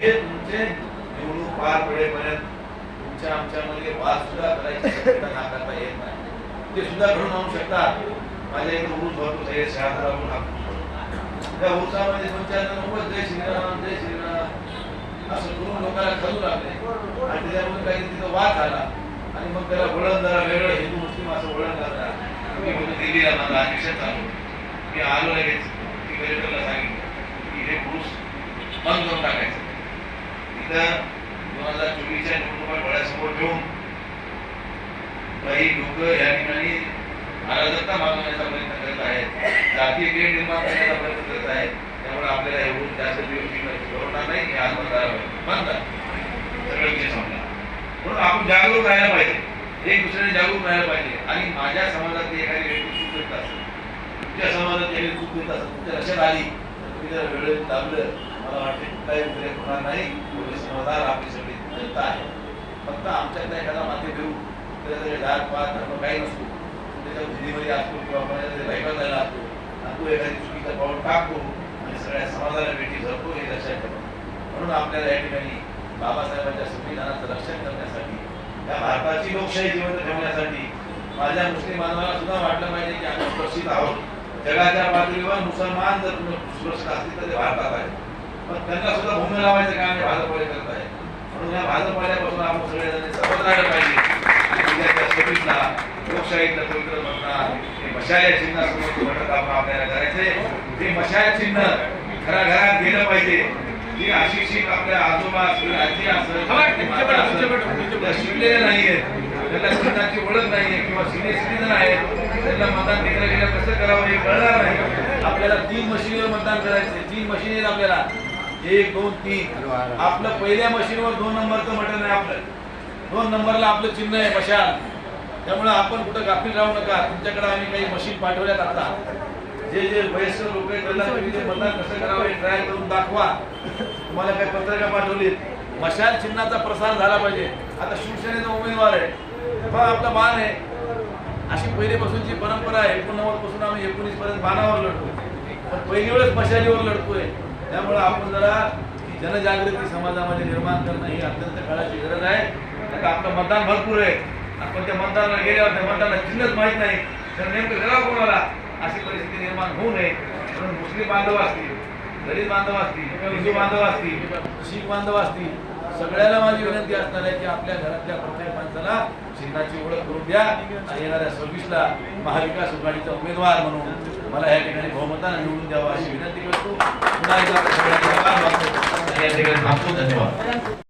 हे तुमचे निवडणूक पार पडेपर्यंत तुमच्या आमच्यामध्ये वाद सुद्धा करायची शक्यता नाकारता येत नाही. ते सुद्धा घडून आणू शकतात. माझ्या इथे ऊस भरपूर आहे शहादारावरून हाकून त्या ऊसामध्ये तुमच्या चार जय श्रीराम जय श्रीराम. असं करून लोकांना खजू लागले. आणि त्याच्यामध्ये काही तिथं वाद झाला. आणि मग त्याला वळण जरा वेगळं हिंदू मुस्लिम असं वळण करता मी बोलतो दिल्लीला माझा आयुष्यात आलो मी आलो लगेच. की कलेक्टरला सांगितलं की हे पुरुष बंद करून टाकायचं. इथं दोन हजार चोवीसच्या निवडणुका डोळ्यासमोर ठेवून काही लोक या ठिकाणी अराजकता मागवण्याचा प्रयत्न करत आहेत जातीय निर्माण करण्याचा प्रयत्न करत आहेत त्यामुळे आपल्याला एवढून जास्त दिवस बरोबर नाही हे आज विषय समजा म्हणून आपण जागरूक राहायला पाहिजे. एक दुसऱ्याने जागरूक राहायला पाहिजे. आणि माझ्या समाजातली एखादी व्यक्ती चूक करत असेल तुमच्या समाजात एखादी चूक करत असेल तुमच्या लक्षात आली जर वेळेत दाबलं मला वाटते काही उद्रेक होणार नाही एवढे समजदार आपली सगळी जनता आहे. फक्त आमच्यातला एखादा माथे देऊ त्याचा जात पात धर्म काही नसतो. त्याच्या बुद्धीमध्ये असतो किंवा कोणाच्या बायका झाला असतो आणि तो एखादी चुकीचा पाऊल टाकतो आणि सगळ्या समाजाला भेटी धरतो हे लक्षात ठेवा. म्हणून आपल्याला या ठिकाणी बाबासाहेबांच्या संविधानाचं रक्षण करण्यासाठी या भारताची लोकशाही जिवंत ठेवण्यासाठी माझ्या मुस्लिम बांधवांना सुद्धा वाटलं पाहिजे की आम्ही उपस्थित आहोत. जगाच्या पातळीवर मुसलमान जर सुरक्षित असतील तर ते भारतात आहे पण त्यांना सुद्धा भूमी लावायचं काम हे भाजपवाले करत आहे म्हणून या भाजपवाल्यापासून आपण सगळेजण शपथ राहायला पाहिजे. आणि उद्याच्या सभेतला लोकशाहीतलं पवित्र मतदान हे मशाल या चिन्हासमोर घटक आपण आपल्याला मशाल चिन्ह घराघरात गेलं पाहिजे. जी अशिक्षित आपल्या आजोबा असतील आजी असेल माता असेल, त्या शिकलेल्या नाहीयेत. त्यांना चिन्हाची ओळख नाहीये किंवा सिनियर सिटीजन आहेत त्यांना गेलं कसं करावं हे कळणार नाही. आपल्याला तीन मशीनवर मतदान करायचे तीन मशीन आहेत आपल्याला. एक दोन तीन. आपलं पहिल्या मशीनवर दोन नंबरचं बटन आहे आपलं. दोन नंबरला आपलं चिन्ह आहे मशाल. त्यामुळे आपण कुठं गाफील राहू नका. तुमच्याकडे आम्ही काही मशीन पाठवल्यात आता. जे जे वयस्कर लोक मतदान कसं करावं हे ट्राय करून दाखवा. तुम्हाला काही पत्रिका पाठवलीत. मशाल चिन्हाचा प्रसार झाला पाहिजे. आता शिवसेनेचा उमेदवार आहे. हा आपला मान आहे. अशी पहिलीपासूनची परंपरा आहे. एकोणनव्वदपासून आम्ही एकोणीस पर्यंत बाणावर लढतोय. पण पहिली वेळेस मशालीवर लढतोय. त्यामुळे आपण जरा जनजागृती समाजामध्ये निर्माण करणं ही अत्यंत काळाची गरज आहे. आपलं मतदान भरपूर आहे. आपण त्या मतदानाला गेल्यावर त्या मतदानाला चिन्हच माहीत नाही. तर नेमकं करावं कोणाला? अशी परिस्थिती निर्माण होऊ नये. म्हणून मुस्लिम बांधव असतील दलित बांधव असतील हिंदू बांधव असतील शीख बांधव असतील सगळ्याला माझी विनंती असणार आहे की आपल्या घरातल्या प्रत्येकांचा चिन्हाची ओळख करून द्या. आणि येणाऱ्या सव्वीसला महाविकास आघाडीचा उमेदवार म्हणून मला या ठिकाणी बहुमतानं निवडून द्यावा अशी विनंती करतो. पुन्हा एकदा आभार मानतो या ठिकाणी थांबतो. धन्यवाद.